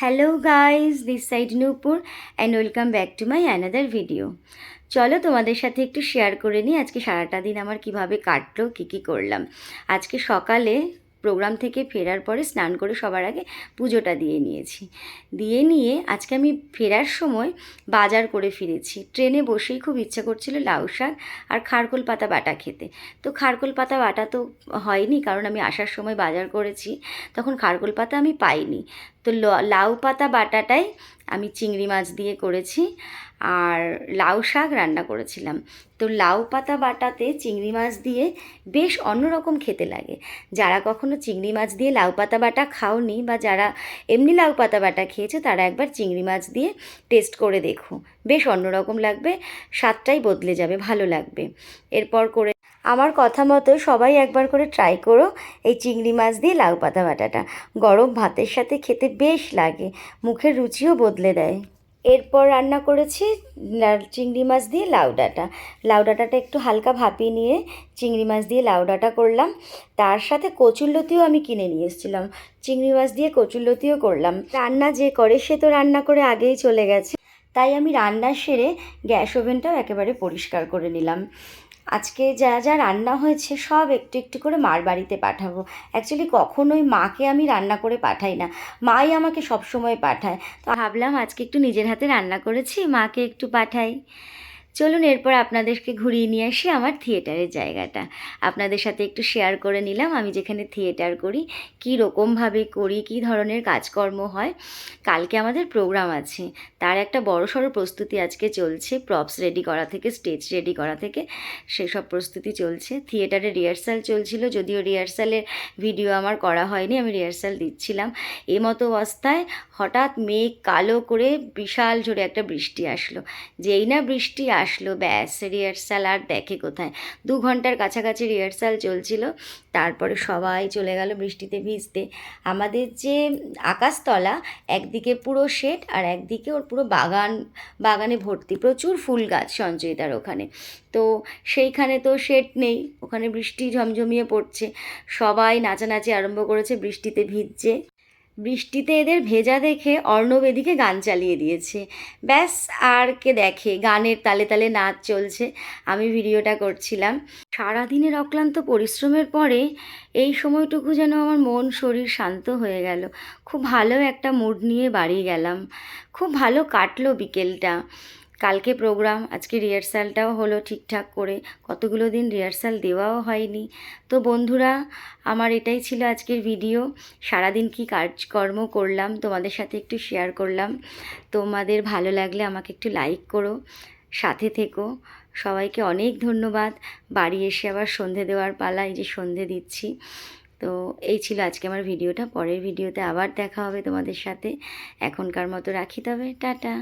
Hello guys this side Nupur and welcome back to my another video চলো তোমাদের সাথে একটু শেয়ার করে নিই আজকে সারাটা দিন আমার কীভাবে কাটলো, কী কী করলাম। আজকে সকালে প্রোগ্রাম থেকে ফেরার পরে স্নান করে সবার আগে পুজোটা দিয়ে নিয়েছি। দিয়ে নিয়ে আজকে আমি ফেরার সময় বাজার করে ফিরেছি। ট্রেনে বসেই খুব ইচ্ছা করছিল লাউ শাক আর খারকোল পাতা বাটা খেতে। তো খারকোল পাতা বাটা তো হয়নি, কারণ আমি আসার সময় বাজার করেছি, তখন খারকোল পাতা আমি পাইনি। তো লাউ পাতা বাটাটাই আমি চিংড়ি মাছ দিয়ে করেছি আর লাউ শাক রান্না করেছিলাম। তো লাউ পাতা বাটাতে চিংড়ি মাছ দিয়ে বেশ অন্যরকম খেতে লাগে। যারা কখনো চিংড়ি মাছ দিয়ে লাউ পাতা বাটা খাওনি বা যারা এমনি লাউ পাতা বাটা খেয়েছে তারা একবার চিংড়ি মাছ দিয়ে টেস্ট করে দেখো। বেশ অন্যরকম লাগবে, স্বাদটাই বদলে যাবে, ভালো লাগবে। এরপর করে আমার কথা মতো সবাই একবার করে ট্রাই করো এই চিংড়ি মাছ দিয়ে লাউ পাতা বাটাটা। গরম ভাতের সাথে খেতে বেশ লাগে, মুখের রুচিও বদলে দেয়। এরপর রান্না করেছি চিংড়ি মাছ দিয়ে লাউ ডাঁটা। লাউ ডাঁটাটা একটু হালকা ভাপিয়ে নিয়ে চিংড়ি মাছ দিয়ে লাউ ডাঁটা করলাম। তার সাথে কচুরলতিও আমি কিনে নিয়ে এসেছিলাম। চিংড়ি মাছ দিয়ে কচুরলতিও করলাম। রান্না যে করে সে তো রান্না করে আগেই চলে গেছে। তাই আমি রান্না সেরে গ্যাস ওভেনটাও একেবারে পরিষ্কার করে নিলাম। আজকে যা যা রান্না হয়েছে সব একটু একটু করে মার বাড়িতে পাঠাবো। অ্যাকচুয়ালি কখনোই মাকে আমি রান্না করে পাঠাই না। মাই আমাকে সব সময় পাঠায়। তো ভাবলাম আজকে একটু নিজের হাতে রান্না করেছি, মাকে একটু পাঠাই। চলুন এরপর আপনাদেরকে ঘুরিয়ে নিয়ে আসি আমার থিয়েটারের জায়গাটা। আপনাদের সাথে একটু শেয়ার করে নিলাম, আমি যেখানে থিয়েটার করি, কী রকমভাবে করি, কী ধরনের কাজকর্ম হয়। কালকে আমাদের প্রোগ্রাম আছে। তার একটা বড় সড়ো প্রস্তুতি আজকে চলছে প্রপস রেডি করা থেকে স্টেজ রেডি করা থেকে, সেসব প্রস্তুতি চলছে। থিয়েটারে রিহার্সাল চলছিল, যদিও রিহার্সালের ভিডিও আমার করা হয়নি, আমি রিহার্সাল দিচ্ছিলাম। এ মতো অবস্থায় হঠাৎ মেঘ কালো করে বিশাল জোরে একটা বৃষ্টি আসলো। যেই না বৃষ্টি আসলো, ব্যাস রিহার্সাল আর দেখে কোথায়। দু ঘণ্টার কাছাকাছি রিহার্সাল চলছিল, তারপরে সবাই চলে গেল বৃষ্টিতে ভিজতে। আমাদের যে আকাশতলা, একদিকে পুরো শেড আর একদিকে ওর পুরো বাগান, বাগানে ভর্তি, প্রচুর ফুল গাছ সঞ্চয়িতার ওখানে। তো সেইখানে তো শেড নেই, ওখানে বৃষ্টি ঝমঝমিয়ে পড়ছে, সবাই নাচানাচি আরম্ভ করেছে বৃষ্টিতে ভিজছে। বৃষ্টিতে এদের ভেজা দেখে অর্ণব এদিকে গান চালিয়ে দিয়েছে। ব্যাস, আর কে দেখে? গানের তালে তালে নাচ চলছে। আমি ভিডিওটা করছিলাম। সারাদিনের অক্লান্ত পরিশ্রমের পরে এই সময়টুকু যেন আমার মন শরীর শান্ত হয়ে গেল। খুব ভালো একটা মুড নিয়ে বাড়ি গেলাম। খুব ভালো কাটলো বিকেলটা। কালকে প্রোগ্রাম আজকে রিহার্সালটাও হলো ঠিকঠাক করে। কতগুলো দিন রিহার্সাল দেওয়াও হয়নি। তো বন্ধুরা, আমার এটাই ছিল আজকের ভিডিও সারাদিন কি কাজকর্ম করলাম, তোমাদের সাথে একটু শেয়ার করলাম। তোমাদের ভালো লাগলে আমাকে একটু লাইক করো, সাথে থেকো। সবাইকে অনেক ধন্যবাদ। বাড়ি এসে আবার সন্ধে দেওয়ার পালা, এই যে সন্ধে দিচ্ছি। তো এই ছিল আজকে আমার ভিডিওটা পরের ভিডিওতে আবার দেখা হবে তোমাদের সাথে। এখনকার মতো রাখি তবে। টাটা।